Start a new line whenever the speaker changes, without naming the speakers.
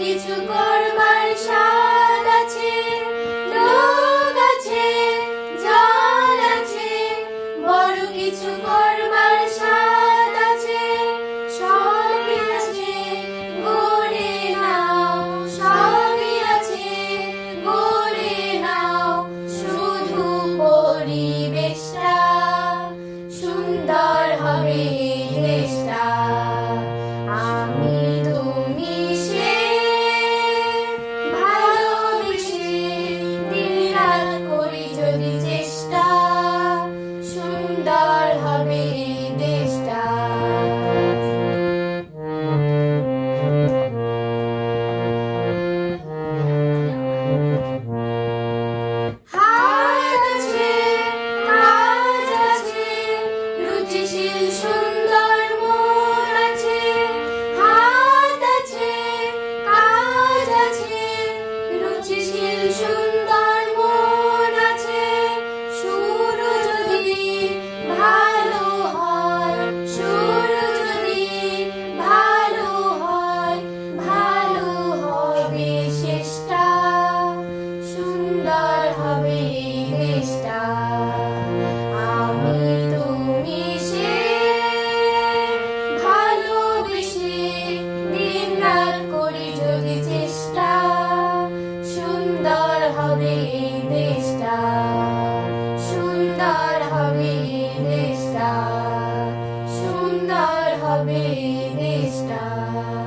কিছু করবার স্বাদ আছে লোক আছে জল আছে বড় কিছু কর 心水。হবে নিষ্ঠা।